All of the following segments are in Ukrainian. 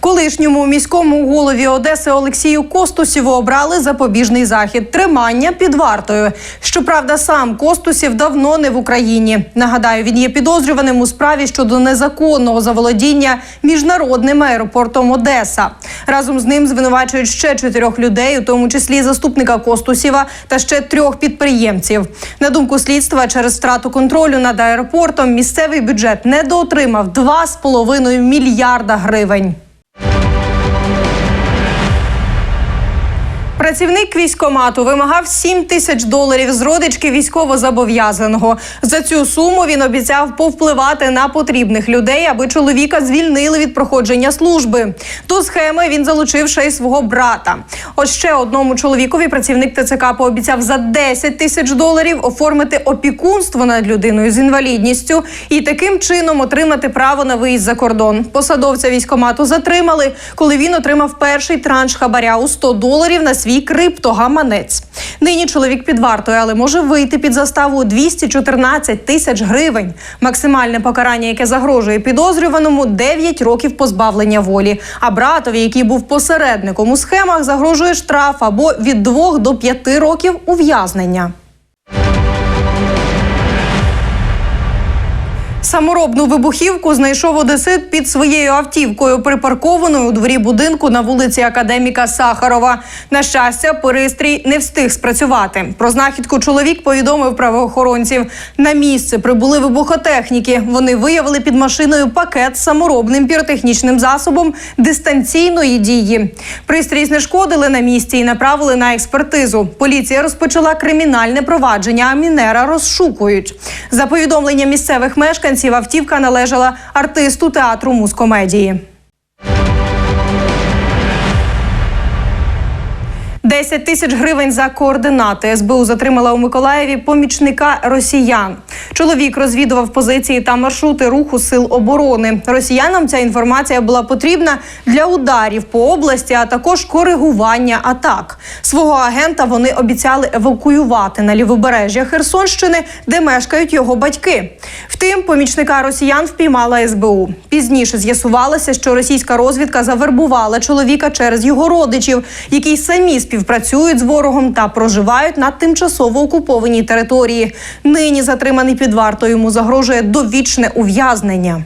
Колишньому міському голові Одеси Олексію Костусєву обрали запобіжний захід тримання під вартою. Щоправда, сам Костусів давно не в Україні. Нагадаю, він є підозрюваним у справі щодо незаконного заволодіння міжнародним аеропортом Одеса. Разом з ним звинувачують ще чотирьох людей, у тому числі заступника Костусєва та ще трьох підприємців. На думку слідства, через втрату контролю над аеропортом місцевий бюджет недоотримав 2,5 мільярда гривень. Працівник військомату вимагав 7 тисяч доларів з родички військовозобов'язаного. За цю суму він обіцяв повпливати на потрібних людей, аби чоловіка звільнили від проходження служби. До схеми він залучив ще й свого брата. Ось ще одному чоловікові працівник ТЦК пообіцяв за 10 тисяч доларів оформити опікунство над людиною з інвалідністю і таким чином отримати право на виїзд за кордон. Посадовця військомату затримали, коли він отримав перший транш хабаря у 100 доларів на свій криптогаманець. Нині чоловік під вартою, але може вийти під заставу у 214 тисяч гривень. Максимальне покарання, яке загрожує підозрюваному, 9 років позбавлення волі. А братові, який був посередником у схемах, загрожує штраф або від 2 до 5 років ув'язнення. Саморобну вибухівку знайшов одесит під своєю автівкою, припаркованою у дворі будинку на вулиці Академіка Сахарова. На щастя, пристрій не встиг спрацювати. Про знахідку чоловік повідомив правоохоронців. На місце прибули вибухотехніки. Вони виявили під машиною пакет з саморобним піротехнічним засобом дистанційної дії. Пристрій знешкодили на місці і направили на експертизу. Поліція розпочала кримінальне провадження. А мінера розшукують. За повідомленням місцевих мешканців, автівка належала артисту театру музкомедії. 10 тисяч гривень за координати СБУ затримала у Миколаєві помічника росіян. Чоловік розвідував позиції та маршрути руху сил оборони. Росіянам ця інформація була потрібна для ударів по області, а також коригування атак. Свого агента вони обіцяли евакуювати на лівобережжя Херсонщини, де мешкають його батьки. Втім, помічника росіян впіймала СБУ. Пізніше з'ясувалося, що російська розвідка завербувала чоловіка через його родичів, які самі співпрацюють з ворогом та проживають на тимчасово окупованій території. Нині затриманий під вартою йому загрожує довічне ув'язнення.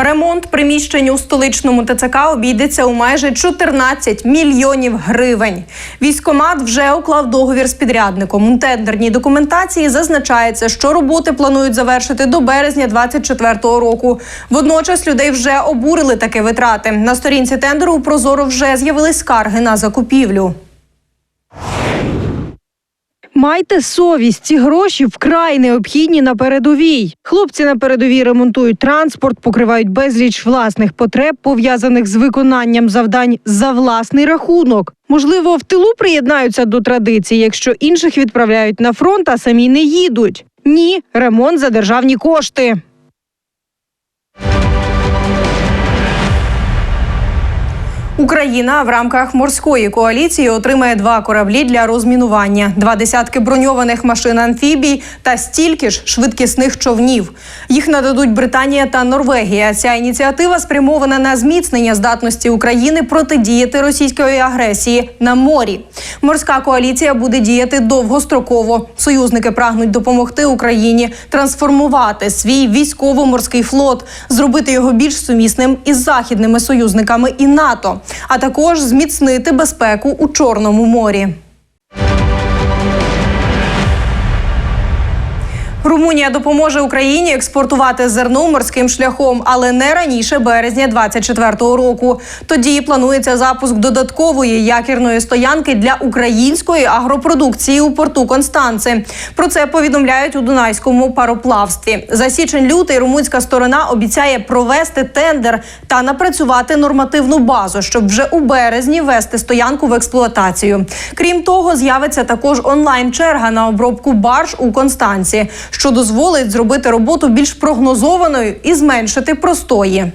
Ремонт приміщень у столичному ТЦК обійдеться у майже 14 мільйонів гривень. Військомат вже уклав договір з підрядником. У тендерній документації зазначається, що роботи планують завершити до березня 2024 року. Водночас людей вже обурили такі витрати. На сторінці тендеру у Прозоро вже з'явились скарги на закупівлю. Майте совість, ці гроші вкрай необхідні на передовій. Хлопці на передовій ремонтують транспорт, покривають безліч власних потреб, пов'язаних з виконанням завдань за власний рахунок. Можливо, в тилу приєднаються до традиції, якщо інших відправляють на фронт, а самі не їдуть. Ні, ремонт за державні кошти. Україна в рамках морської коаліції отримає два кораблі для розмінування, два десятки броньованих машин амфібій та стільки ж швидкісних човнів. Їх нададуть Британія та Норвегія. Ця ініціатива спрямована на зміцнення здатності України протидіяти російської агресії на морі. Морська коаліція буде діяти довгостроково. Союзники прагнуть допомогти Україні трансформувати свій військово-морський флот, зробити його більш сумісним із західними союзниками і НАТО а також зміцнити безпеку у Чорному морі. Румунія допоможе Україні експортувати зерно морським шляхом, але не раніше березня 2024 року. Тоді планується запуск додаткової якірної стоянки для української агропродукції у порту Констанци. Про це повідомляють у Дунайському пароплавстві. За січень-лютий румунська сторона обіцяє провести тендер та напрацювати нормативну базу, щоб вже у березні вести стоянку в експлуатацію. Крім того, з'явиться також онлайн-черга на обробку барж у Констанці що дозволить зробити роботу більш прогнозованою і зменшити простої.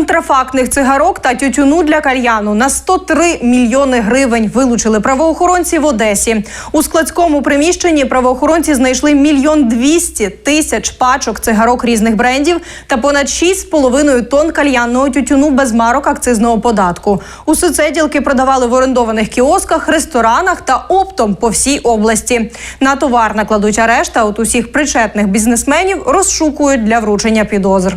Контрафактних цигарок та тютюну для кальяну на 103 мільйони гривень вилучили правоохоронці в Одесі. У складському приміщенні правоохоронці знайшли мільйон двісті тисяч пачок цигарок різних брендів та понад 6,5 тонн кальянного тютюну без марок акцизного податку. Усе це продавали в орендованих кіосках, ресторанах та оптом по всій області. На товар накладуть арешт, а от усіх причетних бізнесменів розшукують для вручення підозр.